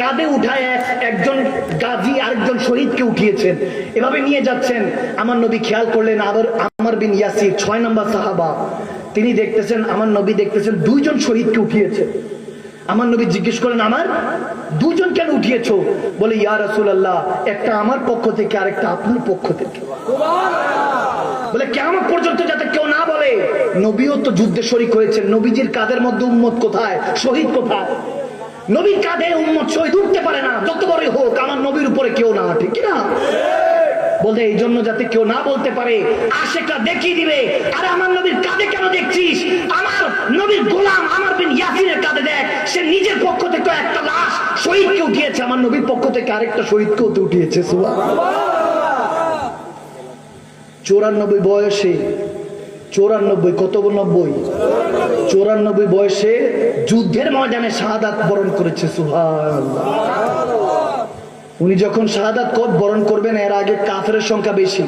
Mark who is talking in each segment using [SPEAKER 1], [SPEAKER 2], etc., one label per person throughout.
[SPEAKER 1] কাঁধে উঠায় এক- একজন গাজী আরেকজন শহীদকে উঠিয়েছেন। এভাবে নিয়ে যাচ্ছেন। আমার নবী খেয়াল করলেন, আবার আমার বিন ইয়াসির, ছয় নম্বর সাহাবা, তিনি দেখতেছেন, আমার নবী দেখতেছেন, দুইজন শহীদকে উঠিয়েছেন আমার নবী জিজ্ঞেস করেন আমার দুজন কেন উঠিয়েছো? বলে, ইয়া রাসুল আল্লাহ একটা আমার পক্ষ থেকে, আরেকটা আপনার পক্ষ থেকে। বলে কেমন পর্যন্ত যাতে কেউ না বলে, নবীও তো যুদ্ধে শরিক হয়েছেন, নবীজির কাদের মধ্যে উম্মত কোথায়, শহীদ কোথায়? নবীর কাঁধে উম্মত শহীদ উঠতে পারে না। যত বড়ই হোক, আমার নবীর উপরে কেউ না ঠিক না? বলতে এই জন্য যাতে কেউ না বলতে পারে আশেকা দেখিয়ে দিবে, আর আমার নবীর কাঁধে কেন দেখছিস? আমার নবীর গোলাম আমার বিন ইয়াসিনের কাঁধে দেখ, সে নিজের পক্ষ থেকে একটা লাশ শহীদ শহীদকে উঠিয়েছে, আমার নবীর পক্ষ থেকে আরেকটা শহীদকেও তো উঠিয়েছে চৌরানব্বই বয়সে চৌরানব্বই, কত নব্বই? চৌরানব্বই বয়সে যুদ্ধের ময়দানে শাহাদাত বরণ করেছে সুহান উনি যখন শাহাদাত বরণ করবেন, এর আগে কাফের সংখ্যা বেশি।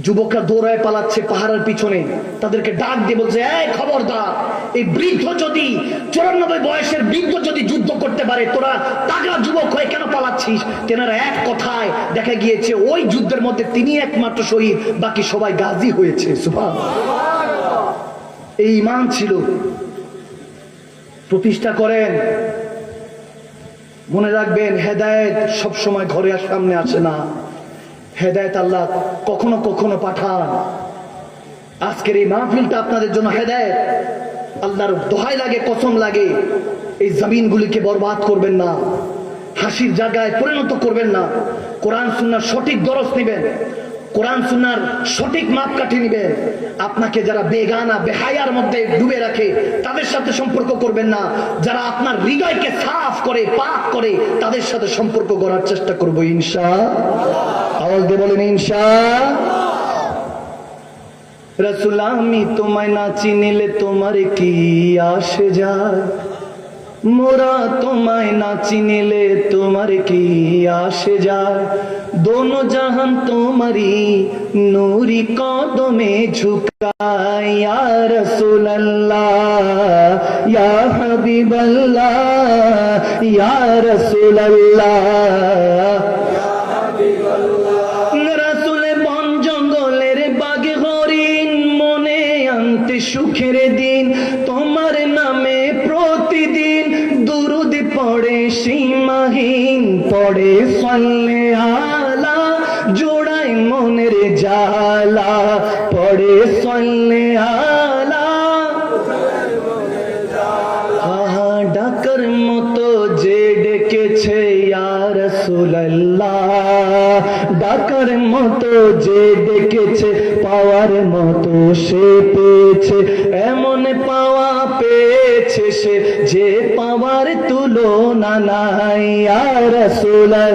[SPEAKER 1] যুবকরা দৌড়ায় পালাচ্ছে পাহাড়ের পিছনে। তাদেরকে ডাক দিয়ে বলছে, এই খবরদার, এই বৃদ্ধ যদি, চুরানব্বই বয়সের বৃদ্ধ যদি যুদ্ধ করতে পারে, তোরা তাগড়া যুবক হয়ে কেন পালাচ্ছিস? তেনারা এক কথায় দেখা গিয়েছে, ওই যুদ্ধের মধ্যে তিনি একমাত্র শহীদ, বাকি সবাই গাজী হয়েছে। সুভাষ এই ইমান ছিল। প্রতিষ্ঠা করেন। মনে রাখবেন, হেদায়েত সবসময় ঘরে সামনে আসে না। হেদায়েত আল্লাহ কখনো কখনো পাঠান। আজকের এই মাহফিলটা আপনাদের জন্য হেদায়ত। আল্লাহর দোহাই লাগে, কসম লাগে। এই জমিনগুলিকে বরবাদ করবেন না। হাসির জায়গায় পরিণত করবেন না। কোরআন, সুন্নার সঠিক দরস নেবেন। কোরআন, সুন্নার সঠিক মাপকাঠি নিবেন। আপনাকে যারা বেগানা, বেহায়ার মধ্যে ডুবে রাখে, তাদের সাথে সম্পর্ক করবেন না। যারা আপনার হৃদয়কে সাফ করে, পাক করে, তাদের সাথে সম্পর্ক করার চেষ্টা করব ইনশা আওয়াজ দিয়ে বলেন ইনশা রসুল আমি তোমায় না চিনিলে তোমার কি আসে যায়? মোরা তোমায় না চিনিলে তোমার কি আসে যায়? দোনো জাহান তোমারি নূরি কদমে ঝুকায়, ইয়া রসুল্লাহ ইয়া হাবিবাল্লাহ, ইয়া রাসুলে পড়ে সীমাহীন, পড়ে সল্লে আলা জোড়াই মনের জালা পড়ে সল্লে আহা, ডাকার মতো যে ডেকেছে ডাকার মতো যে ডেকেছে, পাওয়ার মতো সে পেয়েছে এমন পাওয়া পেয়েছে সে যে পাওয়ার তুলনা নাই সুল্লাহ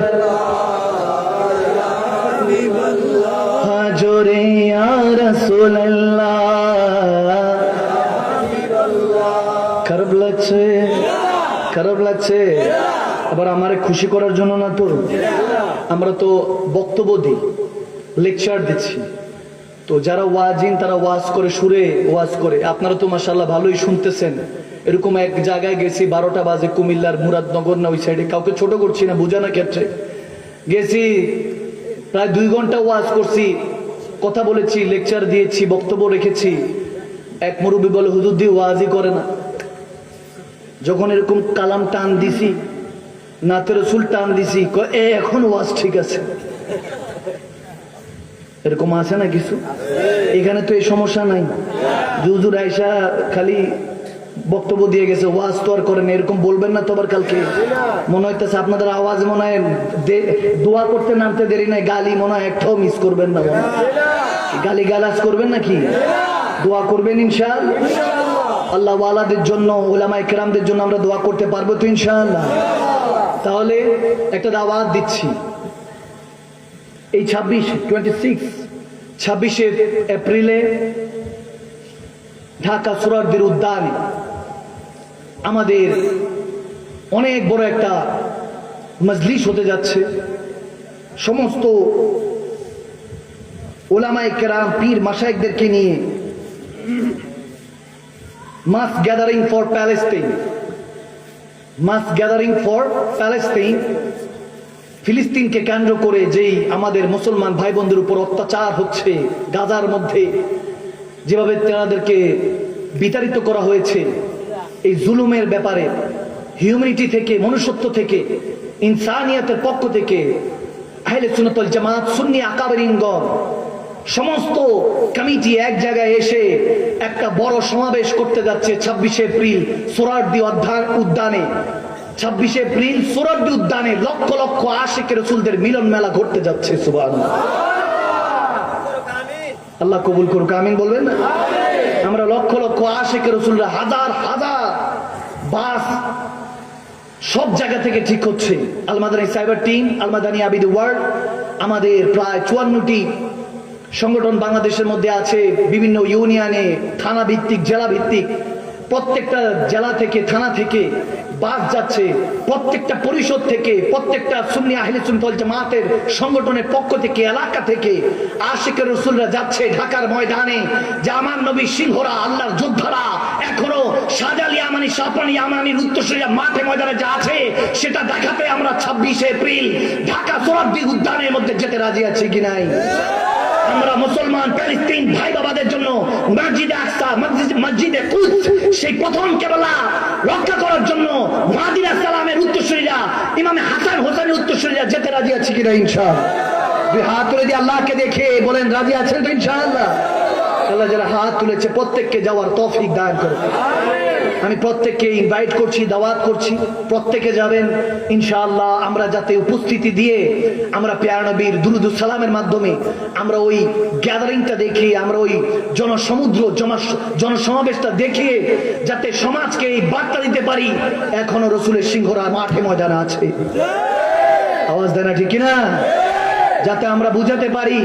[SPEAKER 1] হাজরে সুল্লাহ খারাপ লাগছে খারাপ লাগছে। আবার আমারে খুশি করার জন্য না তো? আমরা তো বক্তব্য দিই, লেকচার দিচ্ছি। তো যারা ওয়াজিন, তারা ওয়াজ করে, সুরে ওয়াজ করে। আপনারা তো মাসাল্লাহ ভালোই শুনতেছেন। এরকম এক জায়গায় গেছি, বারোটা বাজে কুমিল্লার মুরাদনগর না, ওই সাইডে। কাউকে ছোট করছি না বোঝানোর ক্ষেত্রে। গেছি, প্রায় দুই ঘণ্টা ওয়াজ করছি, কথা বলেছি, লেকচার দিয়েছি, বক্তব্য রেখেছি। এক মুরব্বী বলে, হুজুর দিয়ে ওয়াজই করে না। যখন এরকম কালাম টান দিছি, নাতে রসুল টান দিছি এ, এখন ওয়াজ ঠিক আছে। এরকম আছে না কিছু? এখানে তো এই সমস্যা নাই। জুজুর আইসা খালি বক্তব্য দিয়ে গেছে, ওয়াজ তো আর করেন এরকম বলবেন না তো আবার কালকে। মনে হইতেছে আপনাদের আওয়াজ মনে হয় দোয়া করতে নামতে দেরি নাই, গালি মনে হয় একটাও মিস করবেন না। গালি গালাজ করবেন নাকি? দোয়া করবেন ইনশাল আল্লাহ ওয়ালাদের জন্য ওলামা ইকরামদের জন্য আমরা দোয়া করতে পারব তো ইনশাআল্লাহ। তাহলে একটা দাওয়াত দিচ্ছি। এই ছাব্বিশ টোয়েন্টি সিক্স ছাব্বিশে এপ্রিলে ঢাকা সুরারদের উদ্যানে আমাদের অনেক বড় একটা মজলিস হতে যাচ্ছে। সমস্ত ওলামাই কেরাম, পীর মাসাইকদেরকে নিয়ে mass gathering for Palestine mass gathering for Palestine ফিলিস্তিনকে কেন্দ্র করে যেই আমাদের মুসলমান ভাই বোনদের উপর অত্যাচার হচ্ছে গাজার মধ্যে, যেভাবে তেনাদেরকে বিতাড়িত করা হয়েছে, এই জুলুমের ব্যাপারে হিউম্যানিটি থেকে, মনুষ্যত্ব থেকে, ইনসানিয়াতের পক্ষ থেকে, আহলে সুনতল জামাত, সুন্নি আকাবরিনগণ, সমস্ত কমিটি এক জায়গায় এসে একটা বড় সমাবেশ করতে যাচ্ছে ছাব্বিশে এপ্রিল সোরারদি উদ্যানে। ছাব্বিশে এপ্রিল সোরারদি উদ্যানে লক্ষ লক্ষ আশেখ রসুলদের মিলন মেলা ঘটতে যাচ্ছে সুবান আল্লাহ কবুল করুক আমিন বলবেন? আমরা লক্ষ লক্ষ আশেখ রসুলরা হাজার হাজার বাস সব জায়গা থেকে ঠিক হচ্ছে। Almadani cyber team Almadani Abid world আমাদের প্রায় চুয়ান্নটি সংগঠন বাংলাদেশের মধ্যে আছে বিভিন্ন ইউনিয়নে থানা ভিত্তিক জেলা ভিত্তিক প্রত্যেকটা জেলা থেকে থানা থেকে বাস যাচ্ছে। প্রত্যেকটা পরিষদ থেকে, প্রত্যেকটা সুন্নি আহলে সুন্নতল জামাতের সংগঠনের পক্ষ থেকে, এলাকা থেকে আশিকের রসুলরা যাচ্ছে ঢাকার ময়দানে। যে আমার নবী সিংহরা, আল্লাহর যোদ্ধারা, এখনও সাজালি আমানি, সাপানি আমানির উত্তরসূরিয়া মাঠে ময়দানে যা আছে, সেটা দেখাতে আমরা ছাব্বিশে এপ্রিল ঢাকা সোরাব্দি উদ্যানের মধ্যে যেতে রাজি আছি কি নাই? আমরা মুসলমান প্যালেস্তিন ভাই বাবাদের জন্য মসজিদে আকসা, মসজিদে কুদস সেই প্রথম কেবলা রক্ষা করার জন্য মাদিরা সালামের উত্তরসূরিরা, ইমামে হাসান হোসেনের উত্তরসূরিরা যেতে রাজি আছে কিনা ইনশাল দুই হাত তুলে দিয়ে আল্লাহকে দেখে বলেন, রাজি আছেন তো ইনশাআল্লাহ? আল্লাহ যারা হাত তুলেছে, প্রত্যেককে যাওয়ার তৌফিক দান করে আমি প্রত্যেককে ইনভাইট করছি, দাওয়াত করছি। প্রত্যেকে যাবেন, ইনশাআল্লাহ আমরা যাতে উপস্থিতি দিয়ে আমরা পেয়ার নবীর দুরুদ সালামের মাধ্যমে আমরা ওই গ্যাদারিংটা দেখে, আমরা ওই জনসমুদ্র জনসমাবেশটা দেখে যাতে সমাজকে এই বার্তা দিতে পারি, এখনও রসুলের সিংহরা মাঠে ময়দানে আছে। আওয়াজ দেয় না ঠিক কিনা? যাতে আমরা বুঝাতে পারি,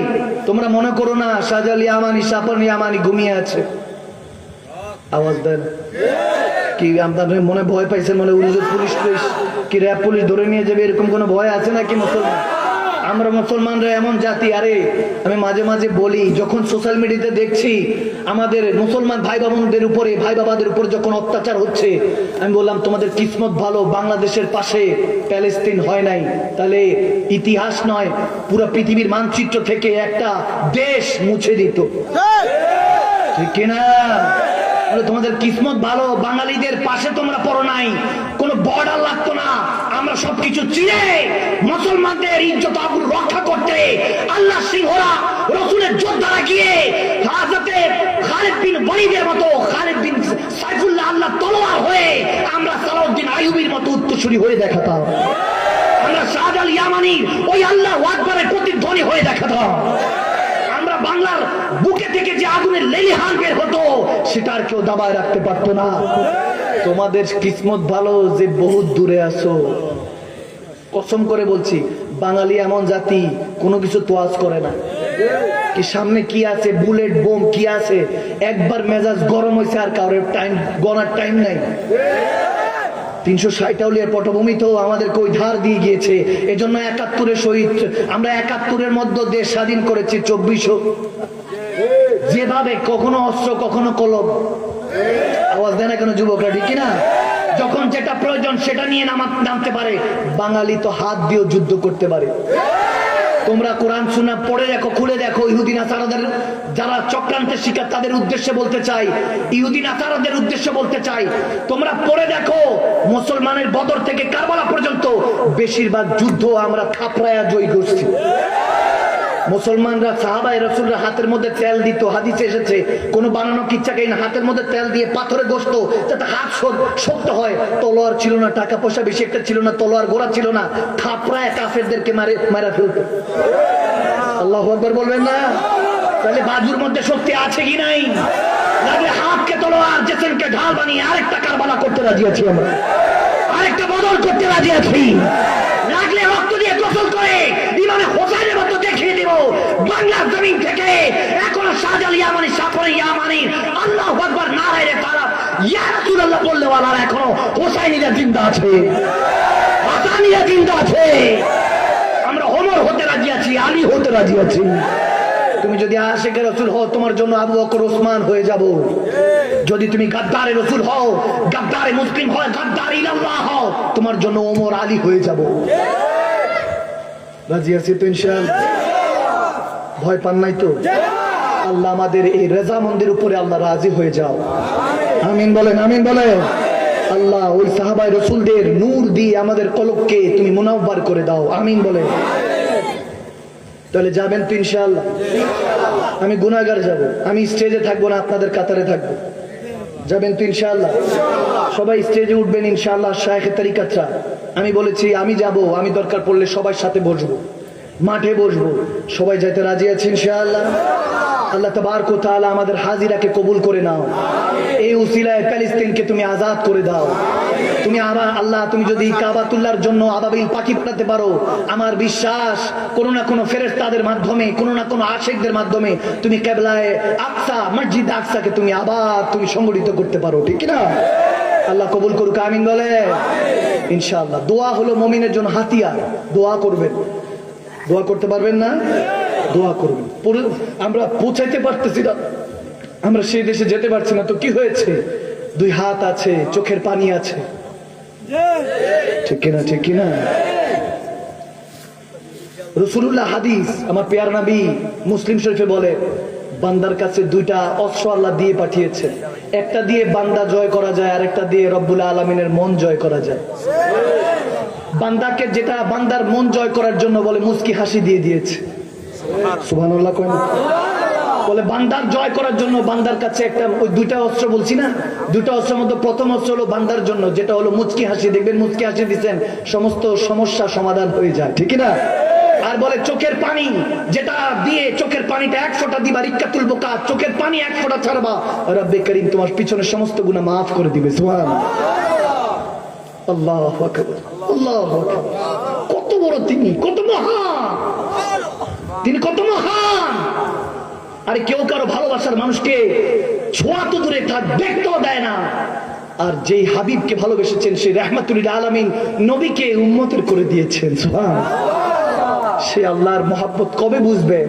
[SPEAKER 1] তোমরা মনে করো না সাজালি আমানি, সাপানি আমানি ঘুমিয়ে আছে। আওয়াজ দেন। কি আপনাদের মনে ভয় পাইছেন মনে উনি পুলিশ পুলিশ কি র্যাব পুলিশ ধরে নিয়ে যাবে এরকম কোনো ভয় আছে নাকি মুসলমান? আমরা মুসলমানরা এমন জাতি আরে আমি মাঝে মাঝে বলি যখন সোশ্যাল মিডিয়াতে দেখছি আমাদের মুসলমান ভাই বোনদের উপরে ভাই বাবাদের উপর যখন অত্যাচার হচ্ছে আমি বললাম তোমাদের কিসমত ভালো বাংলাদেশের পাশে প্যালেস্তিন হয় নাই। তাহলে ইতিহাস নয় পুরো পৃথিবীর মানচিত্র থেকে একটা দেশ মুছে দিত। ঠিক কিনা? তোমাদের কিসমত ভালো, বাঙালিদের পাশে তোমরা পড়ো নাই। কোনো বর্ডার লাগতো না। আমরা সবকিছু চিনে মুসলমানদের ইজ্জত আবরু রক্ষা করতে আল্লাহ সিংহরা রসুলের যোদ্ধারা গিয়ে হাজতে খালেদ বিন বলিদের মতো, খালেদ বিন সাইফুল্লাহ আল্লাহ তলোয়ার হয়ে আমরা সালাউদ্দিন আইয়ুবির মতো উত্তরসূরি হয়ে দেখাতাম। আমরা শাহজাল ইয়ামানি ওই আল্লাহ ওয়াকবারের প্রতিধ্বনি হয়ে দেখাতাম। বুকে থেকে যে আগুনের লেলিহান বের হতো সেটা আর কেউ দাবায় রাখতে পারতো না। তোমাদের কিসমত ভালো যে বহুত দূরে আসো কসম করে বলছি, বাঙালি এমন জাতি, কোনো কিছু তোয়াজ করে না। কি সামনে কি আছে? বুলেট, বোম, কি আছে? একবার মেজাজ গরম হয়েছে আর কারোর টাইম গনার টাইম নাই। তিনশো ষাটাউলিয়ার পটভূমিতেও আমাদেরকে ওই ধার দিয়ে গিয়েছে। এজন্য একাত্তরের শহীদ আমরা একাত্তরের মধ্যে দেশ স্বাধীন করেছি, চব্বিশও। যেভাবে কখনো অস্ত্র, কখনো কলম। আওয়াজ দেয় না কেন যুবকরা, ঠিক কিনা? যখন যেটা প্রয়োজন সেটা নিয়ে নামা- নামতে পারে, বাঙালি তো হাত দিয়েও যুদ্ধ করতে পারে। তোমরা কোরআন শুনা পড়ে দেখো, খুলে দেখো, ইহুদিন, আসারাদের যারা চক্রান্তের শিকার, তাদের উদ্দেশ্যে বলতে চাই। ইহুদিন, আসারাদের উদ্দেশ্যে বলতে চাই, তোমরা পড়ে দেখো, মুসলমানের বদর থেকে কারবালা পর্যন্ত বেশিরভাগ যুদ্ধ আমরা থাপড়ায়া জয় করছি। মুসলমানরা সাহাবাই রসুলরা হাতের মধ্যে তেল দিত, হাদিসে এসেছে, কোনো বানানো কিচ্ছাকেই না, হাতের মধ্যে তেল দিয়ে পাথরে গোস্ত যাতে হাত শোক- শক্ত হয়। তলোয়ার ছিল না টাকা পয়সা বেশি একটা ছিল না, তলোয়ার গোড়া ছিল না, থাপড়ায় কাফেরদেরকে মারে, মারা ফেলত। আল্লাহ আকবর বলবেন না? তাহলে বাজুর মধ্যে শক্তি আছে কি নাই? লাগলে হাতকে তলোয়ার জেসেনকে ঢাল বানিয়ে আরেকটা কারবালা করতে রাজি আছি আমরা। আরেকটা বদল করতে রাজি আছি। লাগলে রক্ত দিয়ে গোসল করে, ইমামে হোসেনের মতো জমিন থেকে এখনও শাহজাল ইয়ামানি ইয়ামানি, আল্লাহ আকবার নারায় রে তারা বললে এখনও হোসাইনিরা জিন্দা আছে। জিন্দা আছে। আমরা হতে রাজি আছি, আলী হতে রাজি আছি। তুমি যদি আশেখ রসুল হও, তোমার জন্য আবু বকর, ওসমান হয়ে যাব। যদি তুমি গাদ্দারে রসুল হও, গাদ্দারে মুসলিম হও, গাদ্দার ইলাল্লাহ হও, তোমার জন্য ওমর আলী হয়ে যাব। রাজি আছি তো ইনশাআল্লাহ? ভয় পান নাই তো? আল্লাহ আমাদের এই রেজামন্দির উপরে আল্লাহ রাজি হয়ে যাও। আমিন বলেন আমিন বলেন। আল্লাহ ওই সাহাবাই রসুলদের নূর দিয়ে আমাদের কলককে তুমি মুনাব্বার করে দাও। আমিন বলেন। তাহলে যাবেন তো ইনশাআল্লাহ। আমি গুনাগার যাব। আমি স্টেজে থাকব না, আপনাদের কাতারে থাকব। যাবেন তো ইনশাআল্লাহ। সবাই স্টেজে উঠবেন ইনশাআল্লাহ শাহেখ তারিকাতরা। আমি বলেছি, আমি যাব, আমি দরকার পড়লে সবার সাথে বসবো। মাঠে বসবো। সবাই যাইতে রাজি আছে, ইনশাআল্লাহ? আল্লাহ তবার কোথাও আমাদের হাজিরাকে কবুল করে নাও। এই উসিলায় প্যালেস্তিনকে তুমি আজাদ করে দাও। তুমি আবার আল্লাহ, তুমি যদি কাবাতুল্লাহর জন্য আবাবিল পাখি পাঠাতে পারো, আমার বিশ্বাস কোনো না কোনো ফেরেস্তাদের মাধ্যমে, কোনো না কোনো আশেকদের মাধ্যমে তুমি কেবলায় আকসা, মসজিদ আকসাকে তুমি আবার তুমি সংগঠিত করতে পারো, ঠিক না আল্লাহ কবুল করুক, আমিন বলে। ইনশাআল্লাহ। দোয়া হলো মমিনের জন্য হাতিয়ার। দোয়া করবেন। দোয়া করতে পারবেন না? দোয়া করবেন। আমরা পৌঁছাইতে পারতেছি না। আমরা সেই দেশে যেতে পারছি না। তো কি হয়েছে? দুই হাত আছে, চোখের পানি আছে। ঠিক কিনা ঠিক কিনা? রসুল্লাহ হাদিস, আমার পেয়ার নবী মুসলিম শরীফে বলে, বান্দার কাছে দুইটা অস্ত্র আল্লাহ দিয়ে পাঠিয়েছে। একটা দিয়ে বান্দা জয় করা যায় আর একটা দিয়ে রব্বুল আলমিনের মন জয় করা যায়। বান্দাকে যেটা বান্দার মন জয় করার জন্য বলে মুস্কি হাসি দিয়ে দিয়েছে। বলে, বান্দার জয় করার জন্য বান্দার কাছে একটা, ওই দুইটা অস্ত্র বলছি না? দুইটা অস্ত্রের মধ্যে প্রথম অস্ত্র হলো বান্দার জন্য, যেটা হলো মুচকি হাসি। দেখবেন মুচকি হাসি দিচ্ছেন, সমস্ত সমস্যা সমাধান হয়ে যায়। ঠিক না আর বলে, চোখের পানি যেটা দিয়ে চোখের পানিটা এক ফোঁটা দিবা, রিক্কা তুলবো কাজ চোখের পানি এক ফোঁটা ছাড়বা। রব্বে করিম, তোমার পিছনের সমস্ত গুণা মাফ করে দিবে সুবহান আল্লাহ কত বড় তিনি, কত মহান। তিনি কত মহান। আরে কেউ কারও ভালোবাসার মানুষকে ছোঁয়া তো দূরে থাক দেখতেও দেয় না। আর যেই হাবিবকে ভালোবেসেছেন, সেই রহমাতুল্লাহ আলামিন নবীকে উম্মতের করে দিয়েছেন সে আল্লাহর মহাব্বত কবে বুঝবে?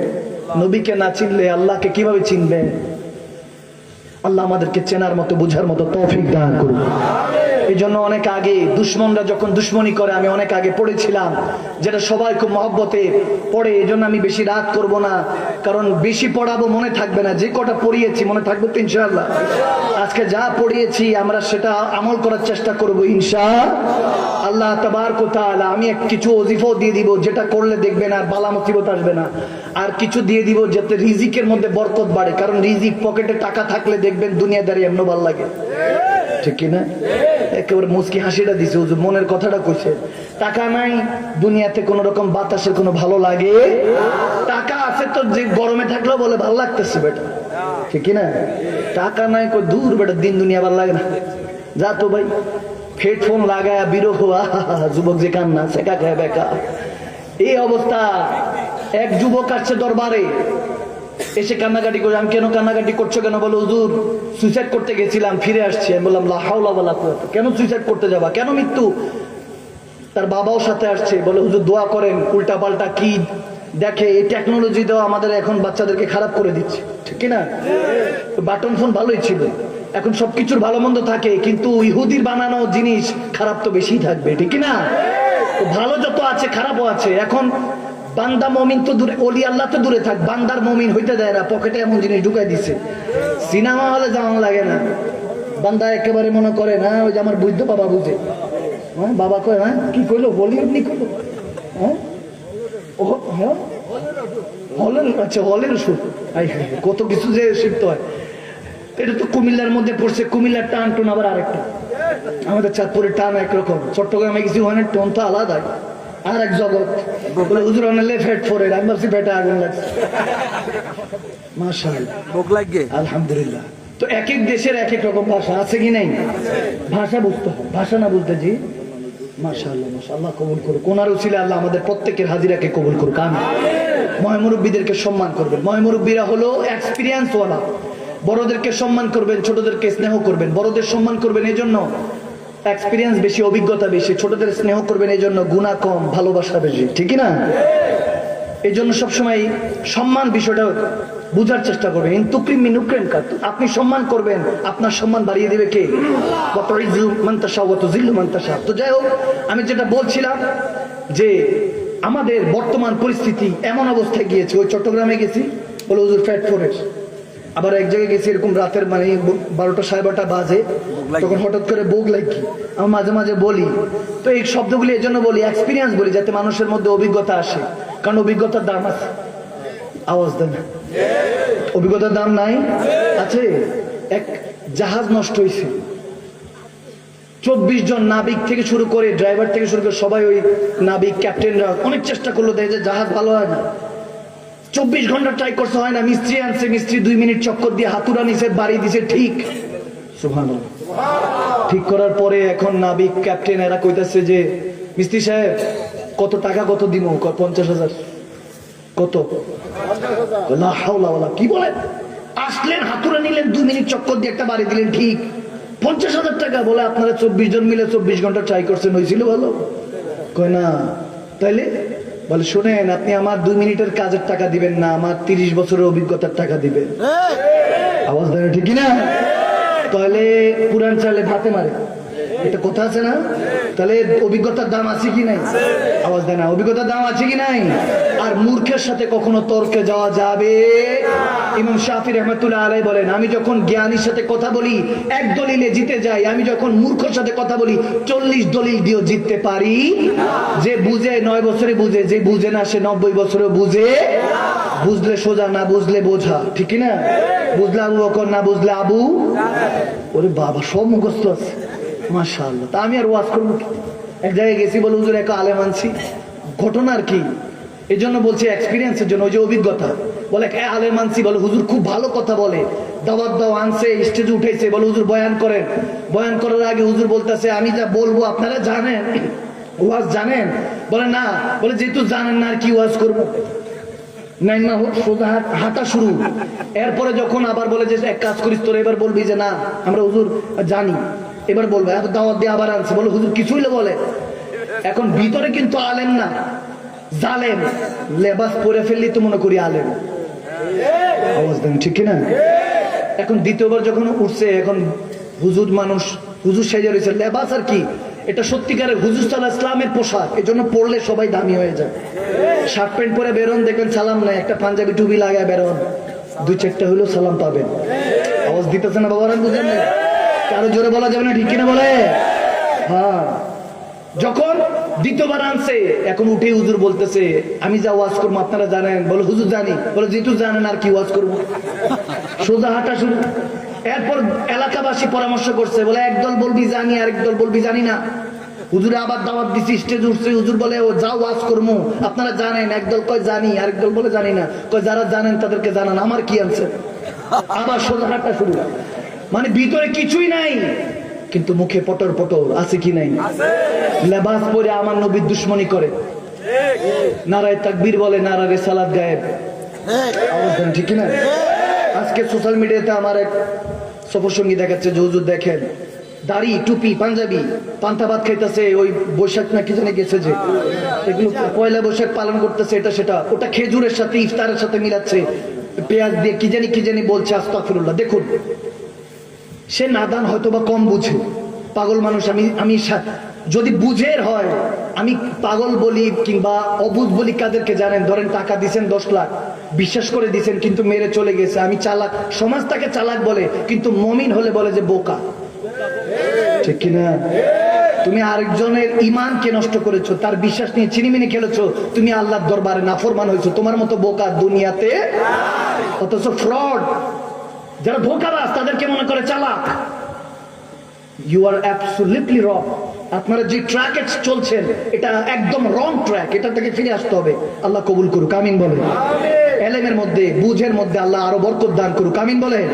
[SPEAKER 1] নবীকে না চিনলে আল্লাহকে কীভাবে চিনবে? আল্লাহ আমাদেরকে চেনার মতো, বুঝার মতো তৌফিক দান করুন। এই জন্য অনেক আগে দুশ্মনরা যখন দুশ্মনী করে, আমি অনেক আগে পড়েছিলাম, যেটা সবাই খুব মহব্বতে পড়ে এই জন্য আমি বেশি রাত করব না, কারণ বেশি পড়াবো মনে থাকবে না। যে কটা পড়িয়েছি মনে থাকবে তো ইনশাআল্লাহ। আজকে যা পড়িয়েছি, আমরা সেটা আমল করার চেষ্টা করব ইনশা আল্লাহ তাবার কোথায় আমি কিছু অজিফাও দিয়ে দিব, যেটা করলে দেখবেন আর বালা মুসিবত আসবে না। আর কিছু দিয়ে দিব যাতে রিজিকের মধ্যে বরকত বাড়ে, কারণ রিজিক পকেটে টাকা থাকলে দেখবেন দুনিয়াদারি এমন ভালো লাগে। ঠিক কিনা? একেবারে মুসকি হাসিটা দিছে হুজুর মনের কথাটা কইছে। টাকা নাই দুনিয়াতে কোন রকম বাতাসের কোনো ভালো লাগে? টাকা আছে তো যে গরমে থাকলেও বলে ভালো লাগতেছে বেটা। ঠিক কিনা? টাকা নাই কই দূর বেটা দিন দুনিয়া ভালো লাগে না। যা তো ভাই হেডফোন লাগায় আহা, যুবক যে কান্না সেকা খায় বেকা। এই অবস্থা এক যুবক আসছে দরবারে এসে কান্নাকাটি করে, আমি কেন কান্নাকাটি করছ কেন? বলো, হুজুর সুইসাইড করতে গেছিলাম, ফিরে আসছি। আমি বললাম লাহাউলা কেন সুইসাইড করতে যাবা? কেন মৃত্যু? তার বাবাও সাথে আসছে। বলে, হুজুর, দোয়া করেন উল্টা পাল্টা কি দেখে, এই টেকনোলজি দেওয়া আমাদের এখন বাচ্চাদেরকে খারাপ করে দিচ্ছে। ঠিক না বাটন ফোন ভালোই ছিল। এখন সবকিছুর ভালো মন্দ থাকে, কিন্তু ইহুদির বানানো জিনিস খারাপ তো বেশি থাকবে। ঠিক না ভালো যত আছে, খারাপও আছে। এখন বান্দা মমিন তো দূরে অলি আল্লাহ তো দূরে থাক, বান্দার মমিন হইতে দেয় না, পকেটে এমন জিনিস ঢুকাই দিছে। সিনেমা হলে যাওয়া লাগে না। বান্দা একেবারে মনে করে না ওই যে আমার বুঝতে বাবা বুঝে। হ্যাঁ বাবা কয় হ্যাঁ কি করল বলিউড নি করল হ্যাঁ? ও হ্যাঁ। হলের আচ্ছা হলের সুর কত কিছু যে শিখতে হয়। এটা তো কুমিল্লার মধ্যে পড়ছে, কুমিল্লার টান টোন আবার আরেকটা। আমাদের চাঁদপুরের টান একরকম। চট্টগ্রামে কিছু হয় না, টোন তো আলাদা আর এক জগৎ। বলে হুজুর আনালে ফেট ফোরে আমি ভাবছি পেটে আগুন লাগছে। মাশাআল্লাহ।
[SPEAKER 2] ভোগ লাগে
[SPEAKER 1] আলহামদুলিল্লাহ। তো এক এক দেশের এক এক রকম ভাষা আছে কি নাই? ভাষা বুঝতে হয় ভাষা না বুঝতে জি? মাশাআল্লাহ মাশাআল্লাহ। কবুল করুক। কোনার উচিলে আল্লাহ আমাদের প্রত্যেকের হাজিরাকে কবুল করুক। আমি ময়মুরব্বীদেরকে সম্মান করবেন। ময়মুরব্বীরা হলো এক্সপিরিয়েন্স ওয়ালা বড়দেরকে সম্মান করবেন ছোটদেরকে স্নেহ করবেন। বড়দের সম্মান করবেন এই জন্য এক্সপিরিয়েন্স বেশি, অভিজ্ঞতা বেশি। ছোটদের স্নেহ করবেন এই জন্য গুণা কম, ভালোবাসা বেশি। ঠিক না? এই জন্য সবসময় সম্মান বিষয়টা বুঝার চেষ্টা করবেন। কিন্তু আপনি সম্মান করবেন, আপনার সম্মান বাড়িয়ে দেবে কে? মান্তাসা তো যাই হোক, আমি যেটা বলছিলাম যে আমাদের বর্তমান পরিস্থিতি এমন অবস্থায় গিয়েছে। ওই চট্টগ্রামে গেছি ফ্যাট ফরেস্ট। আবার এক জায়গায় গেছি এরকম রাতের মানে বারোটা সাড়ে বারোটা বাজে তখন হঠাৎ করে বোগ লাগি। আমি মাঝে মাঝে বলি তো এই শব্দগুলি এই জন্য বলি এক্সপিরিয়েন্স বলি যাতে মানুষের মধ্যে অভিজ্ঞতা আসে। কারণ অভিজ্ঞতার দাম আছে। আওয়াজ দেন। অভিজ্ঞতার দাম নাই? আছে। এক জাহাজ নষ্ট হয়েছে চব্বিশ জন নাবিক থেকে শুরু করে ড্রাইভার থেকে শুরু করে সবাই ওই নাবিক ক্যাপ্টেনরা অনেক চেষ্টা করল দেখে যে জাহাজ ভালো হয় না। চব্বিশ ঘণ্টা ট্রাই করতে হয় না, মিস্ত্রি আনছে, মিস্ত্রি দুই মিনিট চক্কর দিয়ে হাতুরা নিছে, বাড়ি দিছে, ঠিক। ঠিক করার পরে এখন নাবিক ক্যাপ্টেন এরা কইতাছে যে, মিস্ত্রি সাহেব, কত টাকা কত দিব পঞ্চাশ হাজার। কত? কি বলেন আসলেন হাতুরা নিলেন, দুই মিনিট চক্কর দিয়ে একটা বাড়ি দিলেন, ঠিক। পঞ্চাশ হাজার টাকা বলে আপনারা চব্বিশ জন মিলে চব্বিশ ঘণ্টা ট্রাই করছেন হয়েছিল ভালো? কয়, না। তাইলে? বলে শোনেন আপনি আমার দুই মিনিটের কাজের টাকা দিবেন না আমার তিরিশ বছরের অভিজ্ঞতার টাকা দিবেন। আওয়াজ দেয় ঠিক না তাহলে পুরান চালে ভাতে মারে। এটা কথা আছে না? তাহলে অভিজ্ঞতার দাম আছে কি নাই? আওয়াজ দেয় না। অভিজ্ঞতার দাম আছে কি নাই? আর মূর্খের সাথে কখনো তর্কে যাওয়া যাবে? ইমাম শাফি রহমতুল্লাহ আলাই বলেন, আমি যখন জ্ঞানীর সাথে কথা বলি, এক দলিলে জিতে যাই। আমি যখন মূর্খের সাথে কথা বলি, চল্লিশ দলিল দিয়েও জিততে পারি? যে বুঝে নয় বছরে বুঝে, যে বুঝে না, সে নব্বই বছরে বুঝে। বুঝলে সোজা, না বুঝলে বোঝা। ঠিক না? বুঝলে আবু বকর, না বুঝলে আবু? ওরে বাবা, সব মুখস্থ আছে। মাশাআল্লাহ। তা আমি আর ওয়াজ করব এক জায়গায় গেছি, বলে, হুজুর, এক আলেম আনছি। ঘটনার কি? এই জন্য বলছি এক্সপিরিয়েন্সের জন্য, ওই যে অভিজ্ঞতা। বলে এক আলেম আনছি। বলে, হুজুর, খুব ভালো কথা বলে। দাওয়াত দাও, আনছে স্টেজে উঠেছে। বলে, হুজুর, বয়ান করেন। বয়ান করার আগে হুজুর বলতেছে, আমি যা বলব, আপনারা জানেন? ওয়াজ জানেন? বলে, না। বলে, যেহেতু জানেন না, আর কি ওয়াজ করব? নাই না হোক সোজা হাঁটা শুরু। এরপরে যখন আবার বলে যে, এক কাজ করিস, তোর এবার বলবি যে, না, আমরা হুজুর জানি। এবার বলবে, এত দাওয়াত দিয়ে আবার আনছে। বলে, হুজুর কিছুই বলে। এখন ভিতরে কিন্তু আলেম না। জালেম। লেবাস পরে ফেললি তো মনে করি আলেম। আওয়াজ দেন, ঠিক না এখন দ্বিতীয়বার যখন উঠছে, এখন হুজুর মানুষ, হুজুর সেজে রয়েছে। লেবাস আর কি? এটা সত্যিকারের হুজুর সাল্লাহ ইসলামের পোশাক। এই জন্য পড়লে সবাই দামি হয়ে যায়। শার্ট প্যান্ট পরে বেরোন, দেখবেন সালাম নাই। একটা পাঞ্জাবি টুপি লাগায় বেরোন। দুই চারটা হলেও সালাম পাবেন। আওয়াজ দিতেছে না বাবারা, বুঝেন না? কারও জোরে বলা যাবে না, ঠিক কিনা বলে? হ্যাঁ। যখন দ্বিতীয়বার আনছে, এখন উঠে হুজুর বলতেছে, আমি যা ওয়াজ করব, আপনারা জানেন। বলে, হুজুর জানি। বলে, যেহেতু জানেন, আর কি ওয়াজ করব? সোজা হাঁটা শুরু। এরপর এলাকাবাসী পরামর্শ করছে, বলে, একদল বলবি জানি আর একদল বলবি জানি না। হুজুরে আবার দাওয়াত দিছি, স্টেজ উঠছে, হুজুর বলে, ও যাও ওয়াজ করব, আপনারা জানেন। একদল কয়, জানি। আরেক দল বলে, জানি না। কয়, যারা জানেন, তাদেরকে জানান, আমার কি আনছে? আবার সোজা হাঁটা শুরু। মানে ভিতরে কিছুই নাই। কিন্তু মুখে পটর পটর আছে কি নাই? লেবাস পরে আমার নবীর দুশ্মনী করে। নারায় তাকবীর বলে নারা রে সালাদ গায়েব ঠিক না আজকে সোশ্যাল মিডিয়াতে আমার এক সফরসঙ্গী দেখাচ্ছে যে হুজুর দেখেন। দাড়ি টুপি পাঞ্জাবি পান্তা ভাত খাইতেছে ওই বৈশাখ না কি জানে গেছে যে। এগুলো পয়লা বৈশাখ পালন করতেছে এটা সেটা। ওটা খেজুরের সাথে ইফতারের সাথে মিলাচ্ছে। পেঁয়াজ দিয়ে কি জানি কি জানি বলছে আস্তাফিরুল্লাহ দেখুন সে নাদান হয়তো বা কম বুঝে। পাগল মানুষ, আমি আমি যদি বুঝের হয়, আমি পাগল বলি কিংবা অবুধ বলি কাদেরকে জানেন? ধরেন টাকা দিছেন দশ লাখ, বিশ্বাস করে দিছেন কিন্তু মেরে চলে গেছে। আমি চালাক, সমাজ তাকে চালাক বলে, কিন্তু মমিন হলে বলে যে বোকা। ঠিক কিনা? তুমি আরেকজনের ইমানকে নষ্ট করেছ, তার বিশ্বাস নিয়ে চিনিমিনি খেলেছো, তুমি আল্লাহর দরবারে নাফরমান হয়েছো। তোমার মতো বোকা দুনিয়াতে, অথচ ফ্রড যারা ধোকাবাজ তাদেরকে মনে করে চালাক। ইউ আর অ্যাবসুলিটলি রং আপনারা যে ট্র্যাকে চলছেন এটা একদম রং ট্র্যাক এটা থেকে ফিরে আসতে হবে। আল্লাহ কবুল করুক আমিন বলে এলেমের মধ্যে বুঝের মধ্যে আল্লাহ আরও বরকত দান করুক আমিন বলে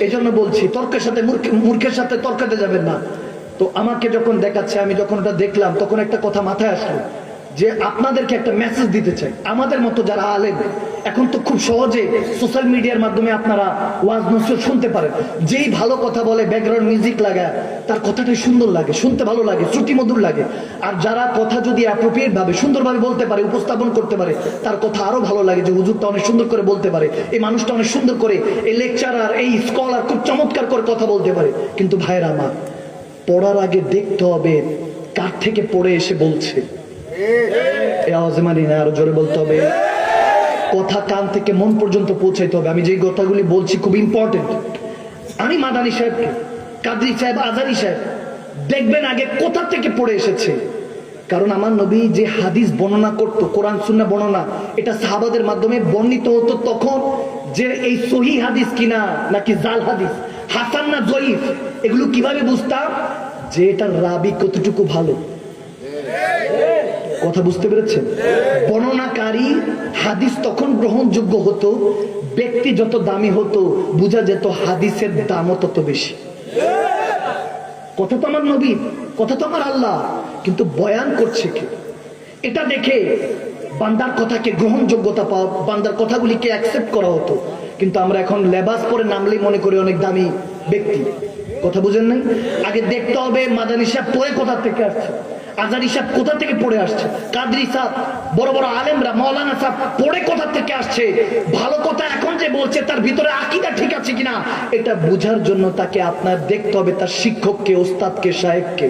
[SPEAKER 1] এই জন্য বলছি তর্কের সাথে মূর্খ- মূর্খের সাথে তর্কাতে যাবেন না। তো আমাকে যখন দেখাচ্ছে আমি যখন ওটা দেখলাম তখন একটা কথা মাথায় আসলো যে আপনাদেরকে একটা মেসেজ দিতে চাই। আমাদের মতো যারা আলেম এখন তো খুব সহজে সোশ্যাল মিডিয়ার মাধ্যমে আপনারা ওয়াজ নসিহত শুনতে পারেন। যেই ভালো কথা বলে ব্যাকগ্রাউন্ড মিউজিক লাগায় তার কথাটাই সুন্দর লাগে, শুনতে ভালো লাগে শ্রুতি মধুর লাগে। আর যারা কথা যদি অ্যাপ্রোপ্রিয়েট ভাবে, সুন্দরভাবে বলতে পারে, উপস্থাপন করতে পারে, তার কথা আরও ভালো লাগে যে হুজুরটা অনেক সুন্দর করে বলতে পারে, এই মানুষটা অনেক সুন্দর করে, এই লেকচারার এই স্কলার খুব চমৎকার করে কথা বলতে পারে। কিন্তু ভাইরা আমার পড়ার আগে দেখতে হবে কার থেকে পড়ে এসে বলছে। এই আওয়াজে মানি না, আরও জোরে বলতে হবে। কথা কান থেকে মন পর্যন্ত পৌঁছাইতে হবে। আমি যে কথাগুলি বলছি খুব ইম্পর্টেন্ট আমি মাদানী সাহেবকে, কাদরি সাহেব, আজারি সাহেব, দেখবেন আগে কোথা থেকে পড়ে এসেছে। কারণ আমার নবী যে হাদিস বর্ণনা করতো, কোরআন সুন্না বর্ণনা, এটা সাহাবাদের মাধ্যমে বর্ণিত হতো তখন যে এই সহি হাদিস কিনা, নাকি জাল হাদিস, হাসান না জয়ীফ, এগুলো কীভাবে বুঝতাম? যে এটা রাবি কতটুকু ভালো। কথা বুঝতে পেরেছেন? বর্ণনাকারী হাদিস তখন গ্রহণযোগ্য হতো, ব্যক্তি যত দামি হতো, বোঝা যেত হাদিসের দামও তত বেশি। কথা তো আমার নবী, কথা তো আমার আল্লাহ, কিন্তু বয়ান করছে কে? এটা দেখে বান্দার কথাকে গ্রহণযোগ্যতা পাওয়া, বান্দার কথাগুলিকে অ্যাকসেপ্ট করা হতো। কিন্তু আমরা এখন লেবাস পরে নামলেই মনে করি অনেক দামি ব্যক্তি। কথা বুঝেন নাই? আগে দেখতে হবে মাদানি সাহেব পড়ে কোথা থেকে আসছে। আজারি সাহেব কোথা থেকে পড়ে আসছে? কাদরি সাহেব বড় বড় আলেমরা মৌলানা সাহেব পড়ে কোথা থেকে আসছে? ভালো কথা এখন যে বলছে তার ভিতরে আকিদা ঠিক আছে কিনা এটা বোঝার জন্য তাকে আপনার দেখতে হবে তার শিক্ষককে ওস্তাদকে সাহেবকে।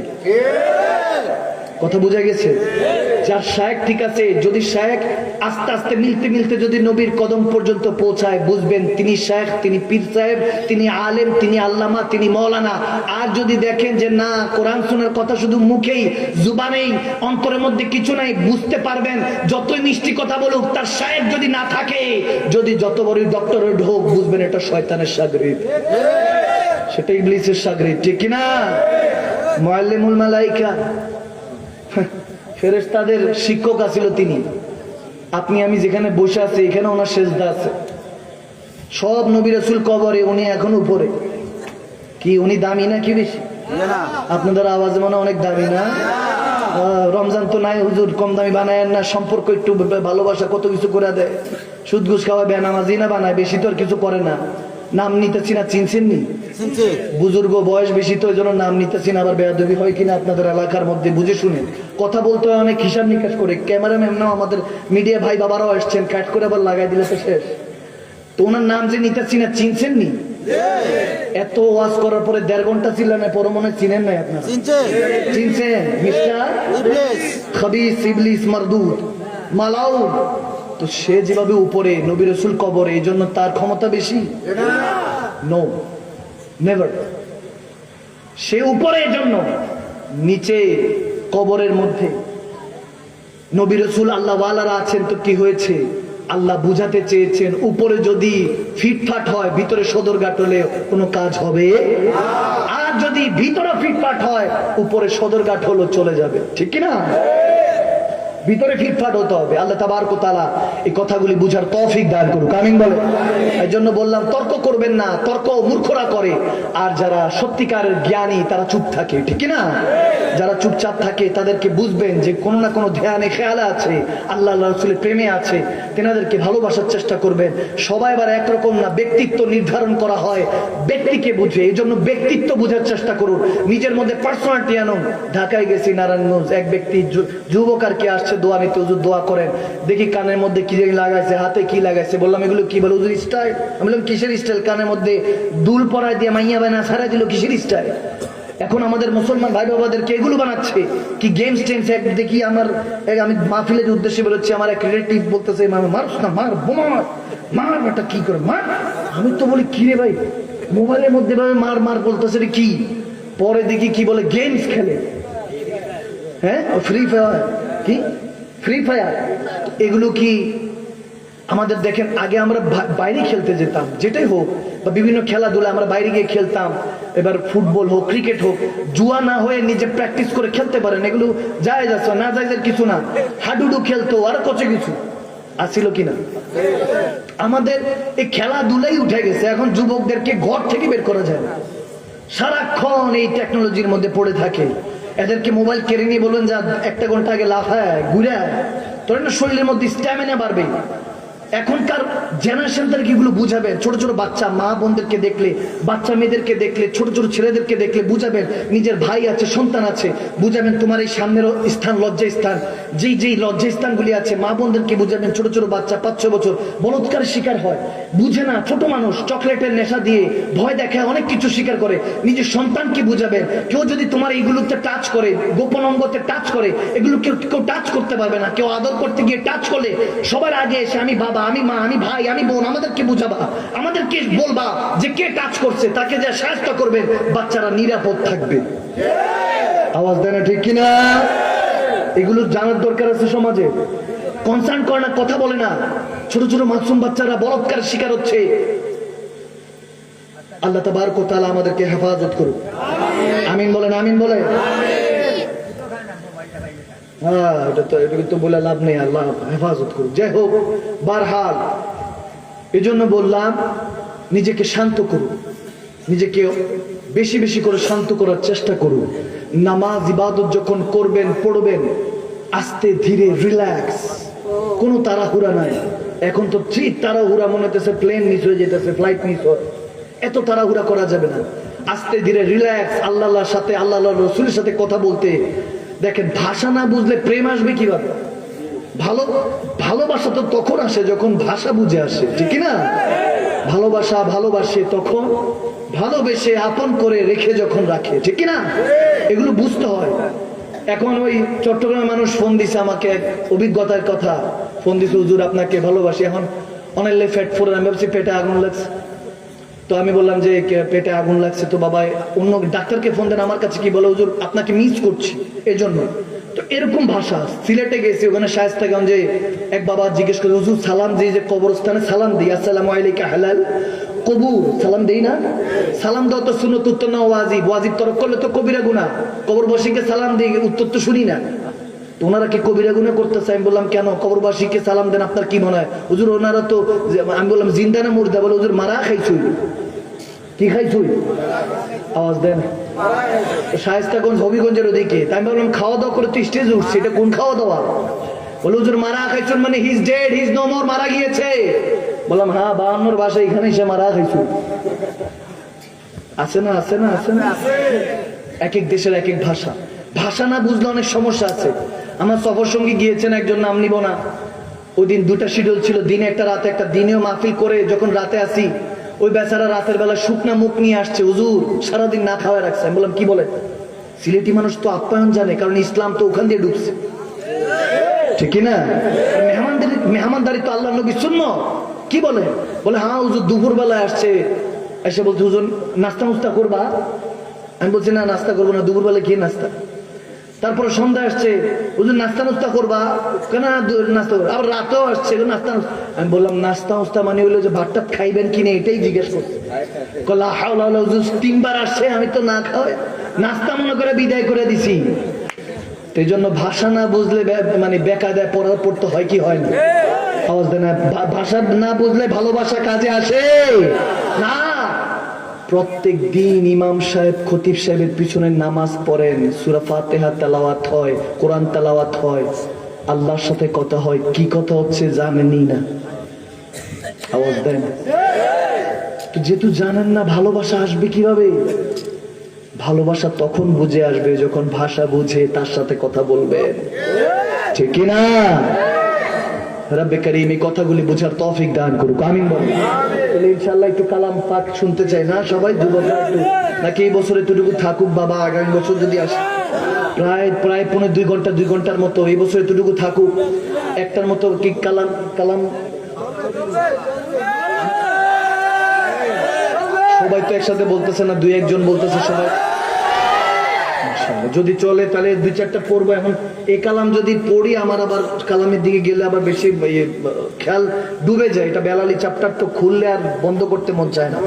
[SPEAKER 1] কথা বোঝা গেছে? যার শায়েক ঠিক আছে, যদি শায়েক আস্তে আস্তে মিলতে মিলতে যদি নবীর কদম পর্যন্ত পৌঁছায়, বুঝবেন তিনি শায়েক তিনি পীর সাহেব, তিনি আলেম, তিনি আল্লামা, তিনি মৌলানা। আর যদি দেখেন যে না, কোরআন শোনার কথা শুধু মুখেই, জুবানেই, অন্তরের মধ্যে কিছু নাই, বুঝতে পারবেন, যতই মিষ্টি কথা বলুক, তার শায়েক যদি না থাকে, যদি যত বড়ই ডক্টরের ঢোক, বুঝবেন এটা শয়তানের সাগরিত সেটা ইবলিসের সাগরিত ঠিক কিনা? ময়াল্লিমুল মালাইকা। ফেরেশতাদের শিক্ষক আছিল তিনি। আপনি আমি যেখানে বসে আছি এখানে ওনার শেষদা আছে। সব নবী রসুল কবরে উনি এখন উপরে। কি উনি দামি না কি বেশি? আপনাদের আওয়াজ মনে অনেক দামি না? রমজান তো নাই হুজুর কম দামি বানায় না সম্পর্ক একটু ভালোবাসা কত কিছু করে দেয়। সুদ ঘুষ খাওয়া বেনামাজি না বানায় বেশি তো আর কিছু করে না। নাম নিতেছি না চিনছেন নি বুজুর্গ বয়স বেশি তো ওই জন্য নাম নিতেছি না আবার বেয়াদবি হয় কিনা আপনাদের এলাকার মধ্যে বুঝে শুনে কথা বলতে হয় অনেক হিসাব নিকাশ করে। ক্যামেরা ম্যামনাও আমাদের মিডিয়া ভাই বাবারাও আসছেন কাট করে আবার লাগাই দিলে তো শেষ। তো ওনার নাম যে নিতেছি না চিনছেন নি? এত ওয়াজ করার পরে দেড় ঘণ্টা ছিলেন পর মনে চিনেন নাই আপনারা। চিনছেন? মিস্টার? খবিস ইবলিস মারদুদ মালাউন তো সে যেভাবে উপরে নবী রসুল কবরে এই জন্য তার ক্ষমতা বেশি? নো নেভার সে উপরে এই জন্য নিচে কবরের মধ্যে। নবী রসুল আল্লাহ ওয়ালারা আছেন তো কি হয়েছে? আল্লাহ বুঝাতে চেয়েছেন, উপরে যদি ফিটফাট হয়, ভিতরে সদর হলে কোনো কাজ হবে? আর যদি ভিতরে ফিটফাট হয়, উপরে সদরঘাট হলো চলে যাবে। ঠিক কি না ভিতরে ফিটফাট হতে হবে। আল্লাহ তাবার তালা এই কথাগুলি বুঝার তৌফিক দান করুক। আমিন বলে। এই জন্য বললাম, তর্ক করবেন না, তর্ক মূর্খরা করে। আর যারা সত্যিকারের জ্ঞানী, তারা চুপ থাকে, ঠিক না? যারা চুপচাপ থাকে, তাদেরকে বুঝবেন যে কোনো না কোনো ধ্যানে খেয়ালে আছে, আল্লাহ আল্লাহ প্রেমে আছে, তেনাদেরকে ভালোবাসার চেষ্টা করবেন। সবাই এবার একরকম না, ব্যক্তিত্ব নির্ধারণ করা হয়, ব্যক্তিকে বুঝে। এই জন্য ব্যক্তিত্ব বোঝার চেষ্টা করুন। নিজের মধ্যে পার্সোনালিটি আনুন। ঢাকায় গেছি, নারায়ণগঞ্জ, এক ব্যক্তি যুবক আর কি আসছে দোয়া নিতে হুজুর দোয়া করেন। দেখি কানের মধ্যে কি লাগাইছে, হাতে কি লাগাইছে। বললাম, এগুলো কি? বলে, হুজুর স্টাইল আমি বললাম, কিসের স্টাইল কানের মধ্যে দুল পরায় দিয়ে মাইয়া বানা সারা দিল, কিসের স্টাইল এখন আমাদের মুসলমান ভাই বাবাদেরকে এগুলো বানাচ্ছে। কি গেমস টেমস এক দেখি আমার আমি মাহফিলের উদ্দেশ্যে বেরোচ্ছি আমার এক রিলেটিভ বলতেছে মারস না, মার, বোমা মার মার কি করে, মার? আমি তো বলি, কি রে ভাই, মোবাইলের মধ্যে ভাবে মার মার বলতেছে কি? পরে দেখি কি বলে গেমস খেলে। হ্যাঁ ফ্রি ফায়ার কি? ফ্রি ফায়ার এগুলো কি আমাদের দেখেন, আগে আমরা বাইরে খেলতে যেতাম, যেটাই হোক, বা বিভিন্ন খেলাধুলা আমরা বাইরে গিয়ে খেলতাম, এবার ফুটবল হোক, ক্রিকেট হোক, জুয়া না হয়ে নিজে প্র্যাকটিস করে খেলতে পারেন, এগুলো যায় যাচ্ছে না যায় কিছু না। হাডুডু খেলতো, আর কচে কিছু। আসছিল কিনা আমাদের এই খেলাধুলাই উঠে গেছে, এখন যুবকদেরকে ঘর থেকে বের করা যায় না। সারাক্ষণ এই টেকনোলজির মধ্যে পড়ে থাকে। এদেরকে মোবাইল কেড়ে নিয়ে বলবেন যা একটা ঘণ্টা আগে লাফায় ঘুরে তোর না, শরীরের মধ্যে স্ট্যামিনা বাড়বে। এখনকার জেনারেশন তাদেরকে এগুলো বুঝাবেন ছোট ছোট বাচ্চা, মা বোনদেরকে দেখলে, বাচ্চা মেয়েদেরকে দেখলে, ছোট ছোট ছেলেদেরকে দেখলে বুঝাবেন, নিজের ভাই আছে, সন্তান আছে, বুঝাবেন তোমার এই সামনের স্থান লজ্জা স্থান। যেই যেই লজ্জা স্থানগুলি আছে, মা বোনদেরকে বুঝাবেন, ছোট ছোট বাচ্চা, পাঁচ ছ বছর বলৎকারের শিকার হয়। বুঝে না ছোট মানুষ চকলেটের নেশা দিয়ে ভয় দেখায় অনেক কিছু স্বীকার করে। নিজের সন্তানকে বুঝাবেন। কেউ যদি তোমার এইগুলোতে টাচ করে গোপন অঙ্গতে টাচ করে এগুলো কেউ কেউ টাচ করতে পারবে না। কেউ আদর করতে গিয়ে টাচ করলে সবার আগে এসে আমি বাবা আমি মা আমি ভাই আমি বোন আমাদেরকে বুঝাবা। আমাদেরকে বলবা যে কে টাচ করছে তাকে যা সাহায্য করবেন বাচ্চারা নিরাপদ থাকবে। আওয়াজ দেয় না ঠিক কিনা? এগুলো জানার দরকার আছে সমাজে। কনসার্ন করে না, কথা বলে না। ছোট ছোট মাসুম বাচ্চারা বলৎকার শিকার হচ্ছে। আল্লাহ তাবার কোতালা আমাদেরকে হেফাজত করুক। আমিন বলেন আমিন বলেন। হ্যাঁ এটা তো বলে লাভ নেই হেফাজত করুক। যাই হোক এই জন্য বললাম, নিজেকে শান্ত নিজেকে বেশি বেশি করে শান্ত করার চেষ্টা করুন। নামাজ ইবাদত যখন করবেন, পড়বেন, আস্তে ধীরে রিল্যাক্স। কোনো তাড়াহুড়া নাই। এখন তো ঠিক তাড়াহুড়া মনে হতেছে প্লেন মিস হয়ে যেতেছে ফ্লাইট মিস হয়। এত তাড়াহুড়া করা যাবে না। আস্তে ধীরে রিল্যাক্স আল্লাহর সাথে আল্লাহ রসুলের সাথে কথা বলতে। দেখেন, ভাষা না বুঝলে প্রেম আসবে কীভাবে? ভালো, ভালোবাসা তো তখন আসে যখন ভাষা বুঝে আসে, ঠিক না ভালোবাসা ভালোবাসে তখন, ভালোবেসে আপন করে রেখে যখন রাখে, ঠিক না এগুলো বুঝতে হয়। এখন ওই চট্টগ্রামের মানুষ ফোন দিছে আমাকে এক অভিজ্ঞতার কথা। ফোন দিছে, হুজুর, আপনাকে ভালোবাসি। এখন অনেক ফ্যাট ফোর আমি ভাবছি পেটে আগুন লাগছে। তো আমি বললাম যে পেটে আগুন লাগছে? তো বাবা অন্য ডাক্তারকে ফোন দেন, আমার কাছে কি বলে, হুজুর, আপনাকে মিস করছি। এজন্য। তো এরকম ভাষা, সিলেটে গেছি, ওখানে শায়স্তাগঞ্জে এক বাবা জিজ্ঞেস করে, হুজুর, সালাম দিই যে কবরস্থানে, সালাম দিই, আসসালামু আলাইকা হালাল। কবুর সালাম দেই না? সালাম দাও তো শুনো তো উত্তর না ওয়াজিব। ওয়াজিব তরফ করলে তো কবিরা গুণা কবরবাসীকে সালাম দিই, উত্তর তো শুনি না। তো ওনারা কি কবিরা গুণা করতেছে? আমি বললাম, কেন? কবরবাসীকে সালাম দেন, আপনার কি মনে হয়? হুজুর, ওনারা তো আমি বললাম, জিন্দা না মুর্দা? বলে, হুজুর, মারা খাইছুই। কি খাইছুই? আওয়াজ দেন। শায়স্তাগঞ্জ, হবিগঞ্জের ওদিকে। তাই আমি বললাম খাওয়া দাওয়া করে তুই স্টেজে উঠছি, এটা কোন খাওয়া দাওয়া বলে, হুজুর, মারা খাইছুন মানে he's dead he's no more মারা গিয়েছে। বললাম হ্যাঁ বাহান্নর বাসা এখানে এসে মারা খাইছু আছে না আছে না আছে না? এক এক দেশের এক এক ভাষা। ভাষা না বুঝলে অনেক সমস্যা আছে। আমার সফর সঙ্গী গিয়েছেন, একজন নাম নিব না। ওই দিন দুটা শিডিউল ছিল, দিনে একটা, রাতে একটা। দিনেও মাহফিল করে যখন রাতে আসি, ওই বেচারা রাতের বেলা শুকনা মুখ নিয়ে আসছে, হুজুর, সারাদিন না খাওয়া রাখছে। আমি বললাম, কি বলে? সিলেটি মানুষ তো আপ্যায়ন জানে, কারণ ইসলাম তো ওখান দিয়ে ঢুকছে। ঠিক না? মেহমানদারি মেহমানদারি তো আল্লাহ নবী শূন্য কি বলে? বলে হ্যাঁ হুজুর দুপুর বেলায় আসছে। এসে বলছে, হুজুর, নাস্তা মুস্তা করবা? আমি বলছি, না, নাস্তা করব না দুপুর বেলা খেয়ে নাস্তা। তারপরে সন্ধ্যা আসছে, হুজুর, নাস্তা নুস্তা করবা? কেন নাস্তা করব? আবার রাতেও আসছে নাস্তা আমি বললাম, নাস্তা মুস্তা মানে হলো যে ভাতটা খাইবেন কিনা এটাই জিজ্ঞেস করছে। হুজুর, তিনবার আসছে, আমি তো না খাওয়াই। নাস্তা মনে করে বিদায় করে দিছি। এই জন্য ভাষা না বুঝলে মানে বেকায়দায় পড়া পড়তে হয় কি হয় না? আওয়াজ দেয় ভাষা না বুঝলে ভালোবাসা কাজে আসে। না। প্রত্যেক দিন ইমাম সাহেব, খতিব সাহেবের পিছনে নামাজ পড়েন। সুরা ফাতেহা তেলাওয়াত হয়, কোরআন তেলাওয়াত হয়। আল্লাহর সাথে কথা হয়, কি কথা হচ্ছে জানেনই না। আওয়াজ দেন। যেহেতু জানেন না, ভালোবাসা আসবে কীভাবে? ভালোবাসা তখন বুঝে আসবে যখন ভাষা বুঝে তার সাথে কথা বলবেন ঠিক না রব্বে করিম এই কথাগুলি বোঝার তৌফিক দান করুক। আমিন বলেন। তাহলে ইনশাআল্লাহ একটু কালাম পাক শুনতে চাই না? সবাই যুবকরা একটু, নাকি এই বছর এতটুকু থাকুক বাবা, আগামী বছর যদি আসে। প্রায় প্রায় পনেরো দুই ঘণ্টা, দুই ঘণ্টার মতো এই বছর এতটুকু থাকুক। একটার মতো কি কালাম কালাম? সবাই তো একসাথে বলতেছে না, দুই একজন বলতেছে সবাই। মাশাআল্লাহ। যদি চলে তাহলে দুই চারটা পড়ব। এখন এই কালাম যদি পড়ি আমার আবার কালামের দিকে গেলে আবার বেশি ইয়ে, খেয়াল ডুবে যায়। এটা বেলালি চ্যাপ্টার তো খুললে আর বন্ধ করতে মন চায় না।